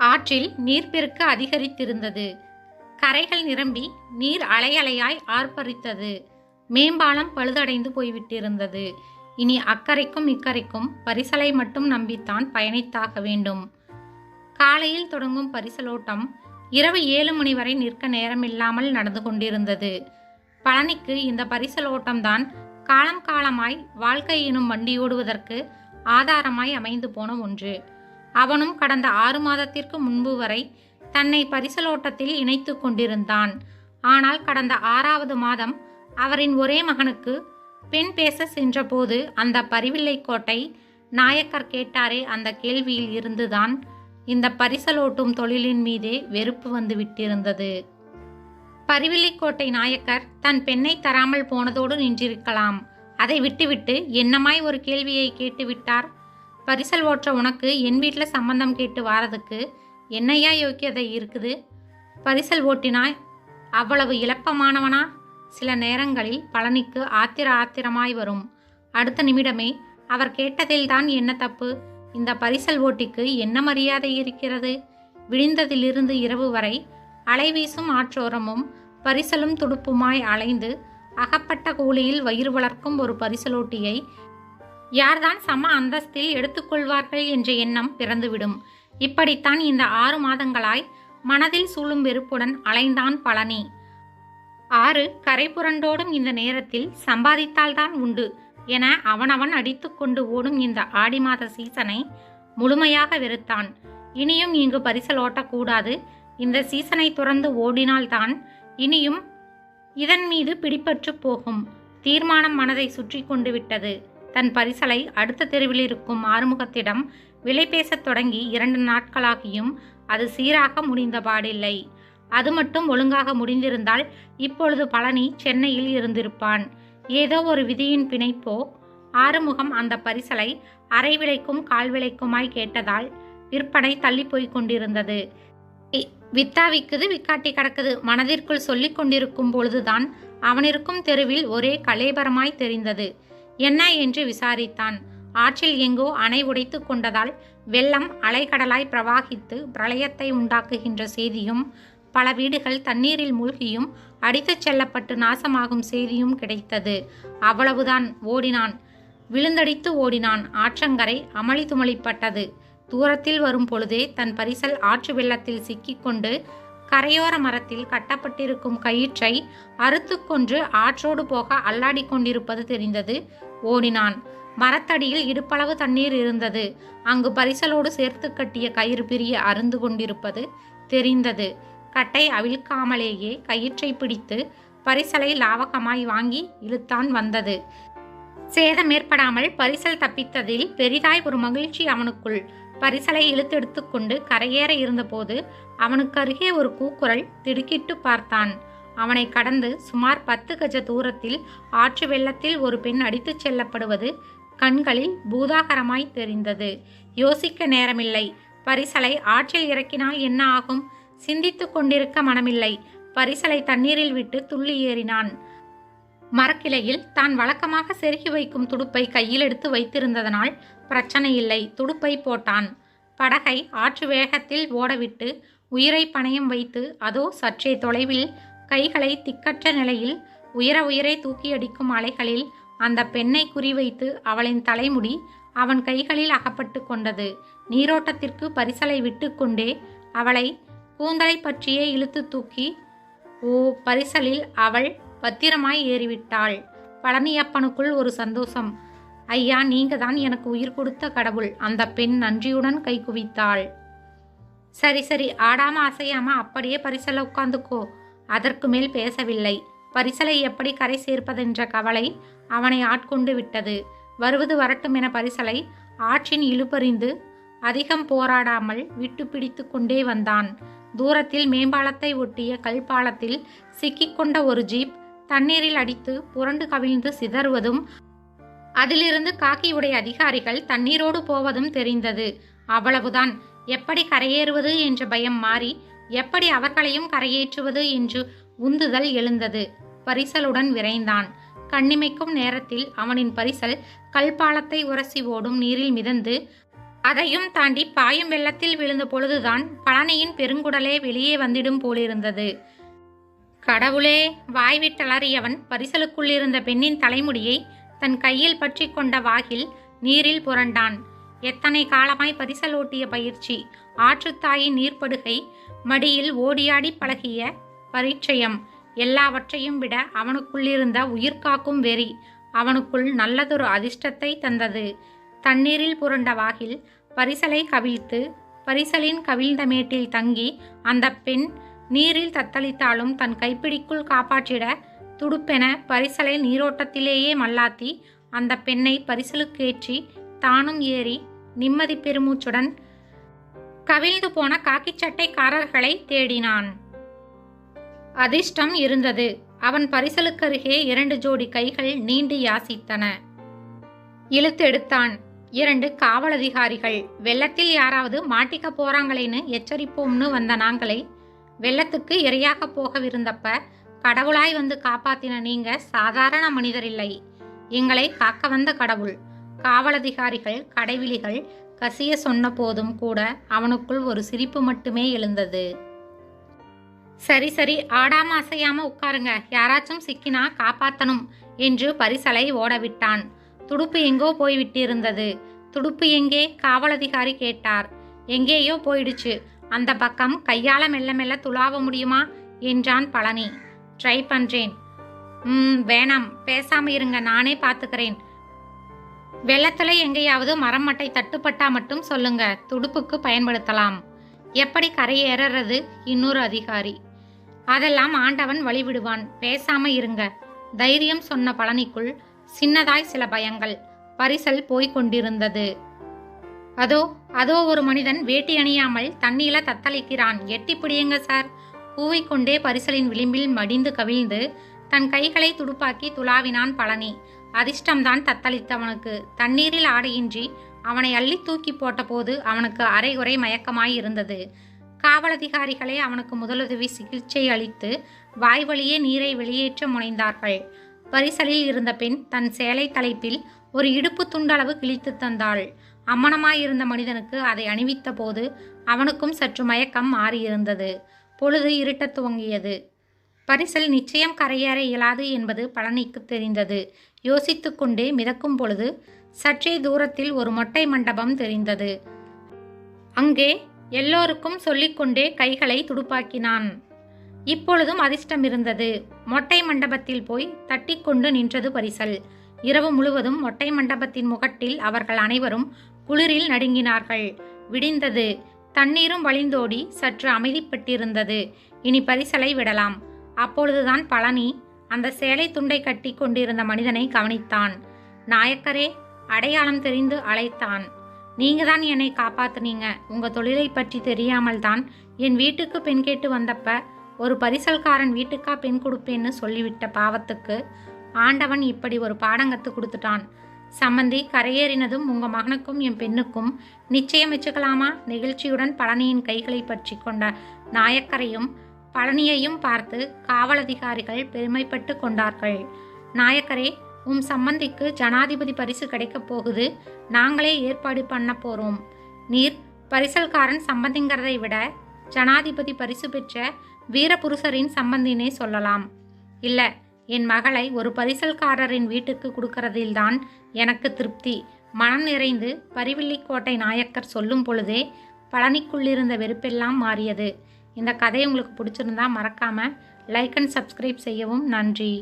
ஆற்றில் நீர்ப்பெருக்கு அதிகரித்திருந்தது. கரைகள் நிரம்பி நீர் அலையலையாய் ஆர்ப்பரித்தது. மேம்பாலம் பழுதடைந்து போய்விட்டிருந்தது. இனி அக்கரைக்கும் இக்கரைக்கும் பரிசலை மட்டும் நம்பித்தான் பயணித்தாக வேண்டும். காலையில் தொடங்கும் பரிசலோட்டம் இரவு ஏழு மணி வரை நிற்க நேரமில்லாமல் நடந்து கொண்டிருந்தது. பழனிக்கு இந்த பரிசலோட்டம்தான் காலம் காலமாய் வாழ்க்கை எனும் வண்டியோடுவதற்கு ஆதாரமாய் அமைந்து போன ஒன்று. அவனும் கடந்த ஆறு மாதத்திற்கு முன்பு வரை தன்னை பரிசலோட்டத்தில் இணைத்து கொண்டிருந்தான். ஆனால் கடந்த ஆறாவது மாதம் அவரின் ஒரே மகனுக்கு பெண் பேச சென்றபோது அந்த பரிவில்லை கோட்டை நாயக்கர் கேட்டாரே அந்த கேள்வியில் இருந்துதான் இந்த பரிசலோட்டும் தொழிலின் மீதே வெறுப்பு வந்து விட்டிருந்தது. பரிவில்லைக்கோட்டை நாயக்கர் தன் பெண்ணை தராமல் போனதோடு நின்றிருக்கலாம். அதை விட்டுவிட்டு என்னமாய் ஒரு கேள்வியை கேட்டுவிட்டார்? பரிசல் ஓட்டுற உனக்கு என் வீட்டில் சம்பந்தம் கேட்டு வாரதுக்கு என்னையா யோக்கியதை இருக்குது? பரிசல் ஓட்டினாய் அவ்வளவு இழப்பமானவனா சில நேரங்களில் பழனிக்கு ஆத்திர ஆத்திரமாய் வரும். அடுத்த நிமிடமே அவர் கேட்டதில்தான் என்ன தப்பு? இந்த பரிசல் ஓட்டிக்கு என்ன மரியாதை இருக்கிறது? விடிந்ததிலிருந்து இரவு வரை அலைவீசும் ஆற்றோரமும் பரிசலும் துடுப்புமாய் அலைந்து அகப்பட்ட கூலியில் வயிறு வளர்க்கும் ஒரு பரிசலோட்டியை யார்தான் சம அந்தஸ்தில் எடுத்துக்கொள்வார்கள் என்ற எண்ணம் பிறந்துவிடும். இப்படித்தான் இந்த ஆறு மாதங்களாய் மனதில் சூழும் வெறுப்புடன் அலைந்தான் பழனி. ஆறு கரை புரண்டோடும் இந்த நேரத்தில் சம்பாதித்தால்தான் உண்டு என அவனவன் அடித்துக்கொண்டு ஓடும் இந்த ஆடி மாத சீசனை முழுமையாக வெறுத்தான். இனியும் இங்கு பரிசல் ஓட்டக்கூடாது இந்த சீசனை துறந்து ஓடினால்தான் இனியும் இதன் மீது பிடிப்பற்று போகும். தீர்மானம் மனதை சுற்றி கொண்டு விட்டது. தன் பரிசலை அடுத்த தெருவில் இருக்கும் ஆறுமுகத்திடம் விலை பேசத் தொடங்கி இரண்டு நாட்களாகியும் அது சீராக முடிந்தபாடில்லை. அது மட்டும் ஒழுங்காக முடிந்திருந்தால் இப்பொழுது பழனி சென்னையில் இருந்திருப்பான். ஏதோ ஒரு விதியின் பிணைப்போ? ஆறுமுகம் அந்த பரிசலை அரை விலைக்கும் கால் விலைக்குமாய் கேட்டதால் விற்பனை தள்ளி போய் கொண்டிருந்தது. இ- வித்தா விக்குது விக்காட்டி கிடக்குது மனதிற்குள் சொல்லிக் கொண்டிருக்கும் பொழுதுதான் அவனிருக்கும் தெருவில் ஒரே கலேபரமாய் தெரிந்தது. என்ன என்று விசாரித்தான். ஆற்றில் எங்கோ அணை உடைத்து கொண்டதால் வெள்ளம் அலைகடலாய் பிரவாகித்து பிரளயத்தை உண்டாக்குகின்ற செய்தியும் பல வீடுகள் தண்ணீரில் மூழ்கியும் அடித்துச் செல்லப்பட்டு நாசமாகும் செய்தியும் கிடைத்தது. அவ்வளவுதான் ஓடினான். விழுந்தடித்து ஓடினான். ஆற்றங்கரை அமளி துமளிப்பட்டது தூரத்தில் வரும் பொழுதே தன் பரிசல் ஆற்று வெள்ளத்தில் சிக்கிக்கொண்டு கரையோர மரத்தில் கட்டப்பட்டிருக்கும் கயிற்றை அறுத்துக்கொன்று ஆற்றோடு போக அல்லாடி கொண்டிருப்பது தெரிந்தது. ஓடினான். மரத்தடியில் இடுப்பளவு தண்ணீர் இருந்தது. அங்கு பரிசலோடு சேர்த்து கட்டிய கயிறு பிரிய அருந்து கொண்டிருப்பது தெரிந்தது. கட்டை அவிழ்க்காமலேயே கயிற்றை பிடித்து பரிசலை லாவகமாய் வாங்கி இழுத்தான் வந்தது. சேதம் ஏற்படாமல் பரிசல் தப்பித்ததில் பெரிதாய் ஒரு மகிழ்ச்சி அவனுக்குள் பரிசலை இழுத்தெடுத்து கொண்டு கரையேற இருந்தபோது அவனுக்கு அருகே ஒரு கூக்குரல் திடுக்கிட்டு பார்த்தான். அவனை கடந்து சுமார் பத்து கஜ தூரத்தில் ஆற்று வெள்ளத்தில் ஒரு பெண் அடித்துச் செல்லப்படுவது கண்களில் பூதாகரமாய் தெரிந்தது. யோசிக்க நேரமில்லை. பரிசலை ஆற்றில் இறக்கினால் என்ன ஆகும்? சிந்தித்து கொண்டிருக்க மனமில்லை. பரிசலை தண்ணீரில் விட்டு துள்ளி ஏறினான். மரக்கிளையில் தான் வழக்கமாக செருகி வைக்கும் துடுப்பை கையில் எடுத்து வைத்திருந்ததனால் பிரச்சனை இல்லை துடுப்பை போட்டான். படகை ஆற்று வேகத்தில் ஓடவிட்டு உயிரை பணயம் வைத்து அதோ சற்றே தொலைவில் கைகளை திக்கற்ற நிலையில் உயர உயரை தூக்கி அடிக்கும் அலைகளில் அந்த பெண்ணை குறிவைத்து அவளின் தலைமுடி அவன் கைகளில் அகப்பட்டு கொண்டது. நீரோட்டத்திற்கு பரிசலை விட்டுக்கொண்டே அவளை கூந்தலை பற்றியே இழுத்து தூக்கி ஓ பரிசலில் அவள் பத்திரமாய் ஏறிவிட்டாள். பழனியப்பனுக்குள் ஒரு சந்தோஷம். ஐயா நீங்க தான் எனக்கு உயிர் கொடுத்த கடவுள். அந்த பெண் நன்றியுடன் கை குவித்தாள். சரி சரி ஆடாம அசையாம அப்படியே பரிசல உட்காந்துக்கோ. அதற்கு மேல் பேசவில்லை. பரிசலை எப்படி கரை சேர்ப்பதென்ற கவலை அவனை ஆட்கொண்டு விட்டது. வருவது வரட்டும் என பரிசலை ஆற்றின் இழுபறிந்து அதிகம் போராடாமல் விட்டு பிடித்து கொண்டே வந்தான். தூரத்தில் மேம்பாலத்தை ஒட்டிய கல்பாலத்தில் சிக்கிக்கொண்ட ஒரு ஜீப் தண்ணீரில் அடித்து புரண்டு கவிழ்ந்து சிதறுவதும் அதிலிருந்து காக்கியுடைய அதிகாரிகள் தண்ணீரோடு போவதும் தெரிந்தது. அவ்வளவுதான். எப்படி கரையேறுவது என்ற பயம் மாறி எப்படி அவர்களையும் கரையேற்றுவது என்று உந்துதல் எழுந்தது. பரிசலுடன் விரைந்தான். கண்ணிமைக்கும் நேரத்தில் அவனின் பரிசல் கல்பாலத்தை உரசி ஓடும் நீரில் மிதந்து அதையும் தாண்டி பாயும் வெள்ளத்தில் விழுந்த பொழுதுதான் பழனியின் பெருங்குடலே வெளியே வந்திடும் போலிருந்தது. கடவுளே வாய்விட்டலறியவன் பரிசலுக்குள்ளிருந்த பெண்ணின் தலைமுடியை தன் கையில் பற்றி கொண்ட வாகில் நீரில் புரண்டான். எத்தனை காலமாய் பரிசல் ஓட்டிய பயிற்சி? ஆற்றுத்தாயின் நீர்ப்படுகை மடியில் ஓடியாடி பழகிய பரிச்சயம் எல்லாவற்றையும் விட அவனுக்குள்ளிருந்த உயிர்காக்கும் வெறி அவனுக்குள் நல்லதொரு அதிர்ஷ்டத்தை தந்தது. தண்ணீரில் புரண்ட வாகில் பரிசலை கவிழ்த்து பரிசலின் கவிழ்ந்த மேட்டில் தங்கி அந்த பெண் நீரில் தத்தளித்தாலும் தன் கைப்பிடிக்குள் காப்பாற்றிட துடுப்பென பரிசலை நீரோட்டத்திலேயே மல்லாத்தி அந்த பெண்ணை பரிசலுக்கேற்றி தானும் ஏறி நிம்மதி பெருமூச்சுடன் கவிழ்ந்து போன காக்கிச் சட்டைக்காரர்களை தேடினான். அதிர்ஷ்டம் இருந்தது. அவன் பரிசலுக்கருகே இரண்டு ஜோடி கைகள் நீண்டு யாசித்தன. இழுத்தெடுத்தான் இரண்டு காவல் அதிகாரிகள் வெள்ளத்தில் யாராவது மாட்டிக்க போறாங்களேன்னு எச்சரிப்போம்னு வந்த நாங்களே வெள்ளத்துக்கு இரையாக போகவிருந்தப்ப கடவுளாய் வந்து காப்பாத்தின நீங்க சாதாரண மனிதர் இல்லை. எங்களை காக்க வந்த கடவுள். காவலதிகாரிகள் கடைவிழிகள் கசிய சொன்ன போதும் கூட அவனுக்குள் ஒரு சிரிப்பு மட்டுமே எழுந்தது. சரி சரி ஆடாம அசையாம உட்காருங்க. யாராச்சும் சிக்கினா காப்பாத்தணும் என்று பரிசலை ஓடவிட்டான். துடுப்பு எங்கோ போய்விட்டிருந்தது. துடுப்பு எங்கே? காவலதிகாரி கேட்டார். எங்கேயோ போயிடுச்சு. அந்த பக்கம் கையால மெல்ல மெல்ல துளாவ முடியுமா என்றான் பழனி. ட்ரை பண்றேன். ம் வேணாம். பேசாம இருங்க. நானே பார்த்துக்கிறேன் வெள்ளத்துல எங்கேயாவது மரம் மட்டை தட்டுப்பட்டா மட்டும் சொல்லுங்க. துடுப்புக்கு பயன்படுத்தலாம். எப்படி கரையேறது இன்னொரு அதிகாரி. அதெல்லாம் ஆண்டவன் வழிவிடுவான். பேசாம இருங்க. தைரியம் சொன்ன பழனிக்குள் சின்னதாய் சில பயங்கள். பரிசல் போய்க் கொண்டிருந்தது. அதோ அதோ ஒரு மனிதன் வேட்டி அணியாமல் தண்ணீல தத்தளிக்கிறான். எட்டி பிடியுங்க சார். கூவிக்கொண்டே பரிசலின் விளிம்பில் மடிந்து கவிழ்ந்து தன் கைகளை துடுப்பாக்கி துளாவினான் பழனி. அதிர்ஷ்டம்தான் தத்தளித்தவனுக்கு. தண்ணீரில் ஆடையின்றி அவனை அள்ளி தூக்கி போட்டபோது அவனுக்கு அரைகுறை மயக்கமாய் இருந்தது. காவலதிகாரிகளே அவனுக்கு முதலுதவி சிகிச்சை அளித்து வாய் வழியே நீரை வெளியேற்ற முனைந்தார்கள். பரிசலில் இருந்த பெண் தன் சேலை தலைப்பில் ஒரு இடுப்பு துண்டளவு கிழித்து தந்தாள். அம்மனமாயிருந்த மனிதனுக்கு அதை அணிவித்த போது அவனுக்கும் சற்று மயக்கம் மாறியிருந்தது. பொழுது இருட்டத் துவங்கியது. பரிசல் நிச்சயம் கரையேற இயலாது என்பது பழனிக்கு தெரிந்தது. யோசித்துக்கொண்டே மிதக்கும் பொழுது சற்றே தூரத்தில் ஒரு மொட்டை மண்டபம் தெரிந்தது. அங்கே எல்லோருக்கும் சொல்லிக்கொண்டே கைகளை துடுப்பாக்கினான். இப்பொழுதும் அதிர்ஷ்டம் இருந்தது மொட்டை மண்டபத்தில் போய் தட்டிக்கொண்டு நின்றது பரிசல். இரவு முழுவதும் மொட்டை மண்டபத்தின் முகட்டில் அவர்கள் அனைவரும் குளிரில் நடுங்கினார்கள். விடிந்தது. தண்ணீரும் வழிந்தோடி சற்று அமைதிப்பட்டிருந்தது. இனி பரிசலை விடலாம். அப்பொழுதுதான் பழனி அந்த சேலை துண்டை கட்டி கொண்டிருந்த மனிதனை கவனித்தான். நாயக்கரே அடையாளம் தெரிந்து அழைத்தான். நீங்க தான் என்னை காப்பாத்துனீங்க. உங்க தொழிலை பற்றி தெரியாமல் தான் என் வீட்டுக்கு பெண் கேட்டு வந்தப்ப ஒரு பரிசல்காரன் வீட்டுக்கா பெண் கொடுப்பேன்னு சொல்லிவிட்ட பாவத்துக்கு ஆண்டவன் இப்படி ஒரு பாடங்கத்து கொடுத்துட்டான். சம்மந்தி கரையேறினதும் உங்கள் மகனுக்கும் என் பெண்ணுக்கும் நிச்சயம் வச்சுக்கலாமா? நெகிழ்ச்சியுடன் பழனியின் கைகளை பற்றி கொண்ட நாயக்கரையும் பழனியையும் பார்த்து காவல் அதிகாரிகள் பெருமைப்பட்டு கொண்டார்கள். நாயக்கரே உம் சம்மந்திக்கு ஜனாதிபதி பரிசு கிடைக்கப் போகுது. நாங்களே ஏற்பாடு பண்ண போறோம். நீர் பரிசல்காரன் சம்பந்திங்கிறதை விட ஜனாதிபதி பரிசு பெற்ற வீரபுருஷரின் சம்பந்தினே சொல்லலாம். இல்லை என் மகளை ஒரு பரிசல்காரரின் வீட்டுக்கு கொடுக்கறதில்தான் எனக்கு திருப்தி. மனம் நிறைந்து பரிவில்லிக்கோட்டை நாயக்கர் சொல்லும் பொழுதே பழனிக்குள்ளிருந்த வெறுப்பெல்லாம் மாறியது. இந்த கதை உங்களுக்கு பிடிச்சிருந்தா மறக்காம லைக் அண்ட் சப்ஸ்கிரைப் செய்யவும் நன்றி.